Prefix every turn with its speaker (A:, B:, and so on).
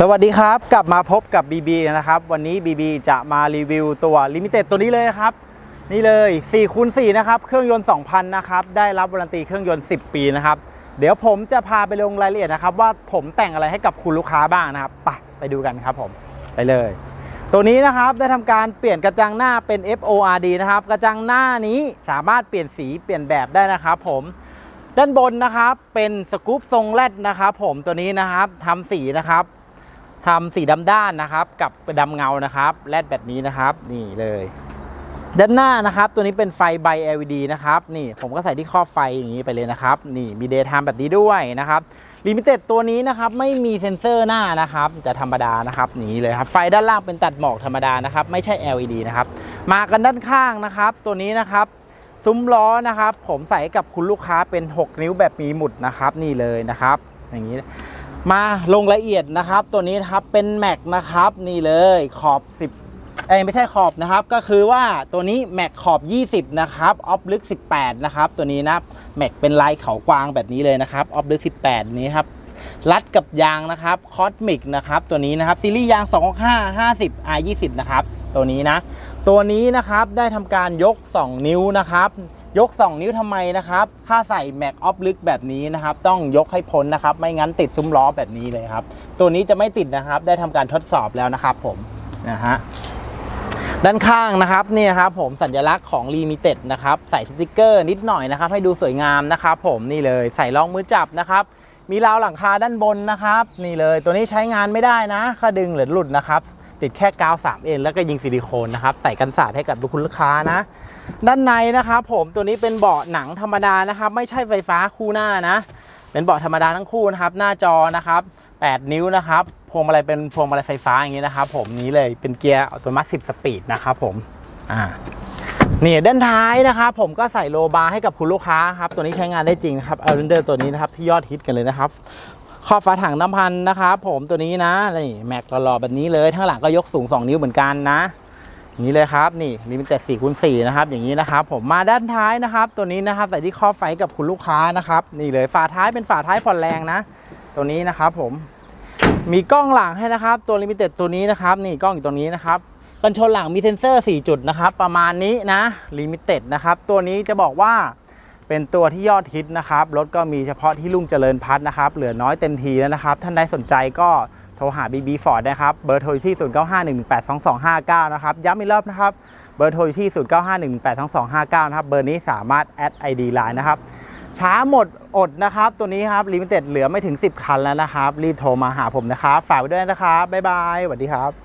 A: สวัสดีครับ กลับมาพบกับ BB นะครับ วันนี้ BB จะมารีวิวตัว Limited ตัวนี้เลยครับ นี่เลย4คูณ4นะครับ เครื่องยนต์ 2,000 นะครับ ได้รับวารันตีเครื่องยนต์ 10 ปีนะครับ เดี๋ยวผมจะพาไปลงรายละเอียดนะครับ ว่าผมแต่งอะไรให้กับคุณลูกค้าบ้างนะครับไปไปดูกันครับผม ไปเลย ตัวนี้นะครับได้ทำการเปลี่ยนกระจังหน้าเป็น FORD นะครับ กระจังหน้านี้สามารถเปลี่ยนสีเปลี่ยนแบบได้นะครับ ผมด้านบนนะครับเป็นสกู๊ปทรงแรดนะครับ ผมตัวนี้นะครับทำสีนะครับ ทำสีดำด้านนะครับกับดำเงานะครับแรดแบบนี้นะครับ นี่เลย ด้านหน้านะครับ ตัวนี้เป็นไฟใบ LED นะครับ นี่ผมก็ใส่ที่ครอบไฟอย่างนี้ไปเลยนะครับ นี่มีเดย์ไทม์แบบนี้ด้วยนะครับลิมิเต็ดตัวนี้นะครับไม่มีเซ็นเซอร์หน้านะครับจะธรรมดานะครับนี่เลยครับไฟด้านล่างเป็นตัดหมอกธรรมดานะครับไม่ใช่ LED นะครับมากันด้านข้างนะครับ ตัวนี้นะครับซุ้มล้อนะครับ ผมใส่กับคุณลูกค้าเป็น 6 นิ้วแบบมีหมุดนะครับ นี่เลยนะครับ อย่างนี้ มาลงละเอียดนะครับ ตัวนี้นะครับเป็นแม็กนะครับนี่เลยขอบ 10เอ้ไม่ใช่ขอบนะครับ ก็คือว่าตัวนี้แม็กขอบ 20 นะครับออฟลึก 18 นะครับ ตัวนี้นะแม็กเป็นลายเขากวางแบบนี้เลยนะครับออฟลึก 18 นี้ครับรัดกับยางนะครับคอสมิกนะครับตัวนี้นะครับซีรีส์ยาง 25 50 R 20 นะครับ ตัวนี้นะ ตัวนี้นะครับได้ทำการยก 2 นิ้วนะครับ ยก 2 นิ้วทำไมนะครับ ถ้าใส่แม็กออฟลึกแบบนี้นะครับ ต้องยกให้พ้นนะครับ ไม่งั้นติดซุ้มล้อแบบนี้เลยครับ ตัวนี้จะไม่ติดนะครับ ได้ทำการทดสอบแล้วนะครับผม นะฮะ ด้านข้างนะครับเนี่ยครับผมสัญลักษณ์ของ Limited นะครับ ใส่สติกเกอร์นิดหน่อยนะครับ ให้ดูสวยงามนะครับผมนี่เลยใส่รองมือจับนะครับมีราวหลังคาด้านบนนะครับ นี่เลยตัวนี้ใช้งานไม่ได้นะถ้าดึงหรือหลุดนะครับ ติดแค่กาว3เอ็นแล้วก็ยิงซิลิโคนนะครับ ใส่กันสาดให้กับคุณลูกค้านะ ด้านในนะครับผมตัวนี้เป็นเบาะหนังธรรมดานะครับ ไม่ใช่ไฟฟ้าคู่หน้านะ เป็นเบาะธรรมดาทั้งคู่นะครับ หน้าจอนะครับ 8 นิ้วนะครับพวงมาลัยเป็นพวงมาลัยไฟฟ้าอย่างนี้นะครับ ผมนี้เลยเป็นเกียร์อัตโนมัติ10สปีดนะครับผมอ่านี่ด้านท้ายนะครับผมก็ใส่โลบาร์ให้กับคุณลูกค้าครับตัวนี้ใช้งานได้จริงครับเอลเดอร์ตัวนี้นะครับที่ยอดฮิตกันเลยนะครับ ขอบฝาถังน้ำพันนะครับผมตัวนี้นะนี่แม็กหล่อๆแบบนี้เลยทั้างหลังก็ยกสูง 2 นิ้วเหมือนกันนะอย่างนี้เลยครับนี่ลิมิเต็ด4คูณ4นะครับอย่างนี้นะครับผมมาด้านท้ายนะครับ ตัวนี้นะครับใส่ที่ครอบไฟกับคุณลูกค้านะครับนี่เลยฝาท้ายเป็นฝาท้ายผ่อนแรงนะ ตัวนี้นะครับผมมีกล้องหลังให้นะครับ ตัวลิมิเต็ดตัวนี้นะครับนี่กล้องอยู่ตรงนี้นะครับกันชนหลังมีเซ็นเซอร์ 4 จุดนะครับประมาณนี้นะลิมิเต็ดนะครับตัวนี้จะบอกว่า เป็นตัวที่ยอดฮิตนะครับรถก็มีเฉพาะที่ลุ่งเจริญพัฒน์นะครับ เหลือน้อยเต็มทีแล้วนะครับ ท่านใดสนใจก็โทรหา BB Ford นะครับ เบอร์โทรที่ 0951182259 นะครับ ย้ำอีกรอบนะครับ เบอร์โทรที่ 0951182259 นะครับ เบอร์นี้สามารถแอด ID Line นะครับ ช้าหมดอดนะครับ ตัวนี้ครับลิมิเต็ดเหลือไม่ถึง 10 คันแล้วนะครับ รีบโทรมาหาผมนะครับ ฝากไว้ด้วยนะครับ บ๊ายบายสวัสดีครับ